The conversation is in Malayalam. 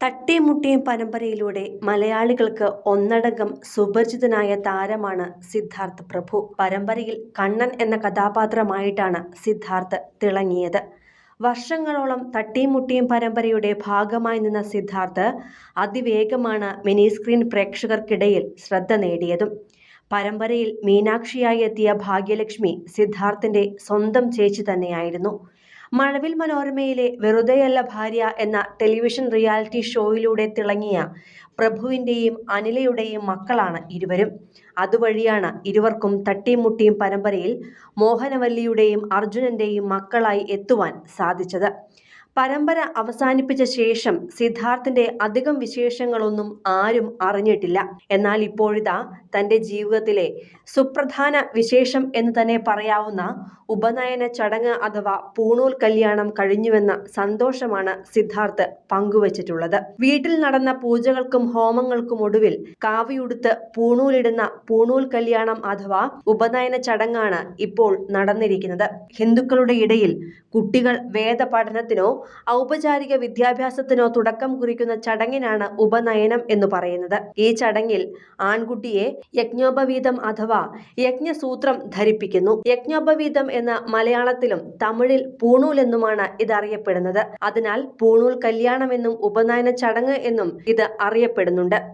തട്ടിയും മുട്ടിയും പരമ്പരയിലൂടെ മലയാളികൾക്ക് ഒന്നടങ്കം സുപരിചിതനായ താരമാണ് സിദ്ധാർത്ഥ് പ്രഭു. പരമ്പരയിൽ കണ്ണൻ എന്ന കഥാപാത്രമായിട്ടാണ് സിദ്ധാർത്ഥ് തിളങ്ങിയത്. വർഷങ്ങളോളം തട്ടിയും മുട്ടിയും പരമ്പരയുടെ ഭാഗമായി നിന്ന സിദ്ധാർത്ഥ് അതിവേഗമാണ് മിനി സ്ക്രീൻ പ്രേക്ഷകർക്കിടയിൽ ശ്രദ്ധ നേടിയതും. പരമ്പരയിൽ മീനാക്ഷിയായി എത്തിയ ഭാഗ്യലക്ഷ്മി സിദ്ധാർത്ഥിന്റെ സ്വന്തം ചേച്ചി തന്നെയായിരുന്നു. മഴവിൽ മനോരമയിലെ വെറുതെയല്ല ഭാര്യ എന്ന ടെലിവിഷൻ റിയാലിറ്റി ഷോയിലൂടെ തിളങ്ങിയ പ്രഭുവിന്റെയും അനിലയുടെയും മക്കളാണ് ഇരുവരും. അതുവഴിയാണ് ഇരുവർക്കും തട്ടിയും മുട്ടിയും പരമ്പരയിൽ മോഹനവല്ലിയുടെയും അർജുനന്റെയും മക്കളായി എത്തുവാൻ സാധിച്ചത്. പരമ്പര അവസാനിപ്പിച്ച ശേഷം സിദ്ധാർത്ഥിന്റെ അധികം വിശേഷങ്ങളൊന്നും ആരും അറിഞ്ഞിട്ടില്ല. എന്നാൽ ഇപ്പോഴിതാ തന്റെ ജീവിതത്തിലെ സുപ്രധാന വിശേഷം എന്ന് തന്നെ പറയാവുന്ന ഉപനയന ചടങ്ങ് അഥവാ പൂണൂൽ കല്യാണം കഴിഞ്ഞുവെന്ന സന്തോഷമാണ് സിദ്ധാർത്ഥ് പങ്കുവച്ചിട്ടുള്ളത്. വീട്ടിൽ നടന്ന പൂജകൾക്കും ഹോമങ്ങൾക്കും ഒടുവിൽ കാവിയുടുത്ത് പൂണൂലിടുന്ന പൂണൂൽ കല്യാണം അഥവാ ഉപനയന ചടങ്ങാണ് ഇപ്പോൾ നടന്നിരിക്കുന്നത്. ഹിന്ദുക്കളുടെ ഇടയിൽ കുട്ടികൾ വേദ പഠനത്തിനോ ഔപചാരിക വിദ്യാഭ്യാസത്തിനോ തുടക്കം കുറിക്കുന്ന ചടങ്ങിനാണ് ഉപനയനം എന്ന് പറയുന്നത്. ഈ ചടങ്ങിൽ ആൺകുട്ടിയെ യജ്ഞോപവീതം അഥവാ യജ്ഞസൂത്രം ധരിപ്പിക്കുന്നു. യജ്ഞോപവീതം എന്ന മലയാളത്തിലും തമിഴിൽ പൂണൂൽ എന്നുമാണ് ഇത് അറിയപ്പെടുന്നത് അതിനാൽ പൂണൂൽ കല്യാണം കല്യാണമെന്നും ഉപനയന ചടങ്ങ് എന്നും ഇത് അറിയപ്പെടുന്നുണ്ട്.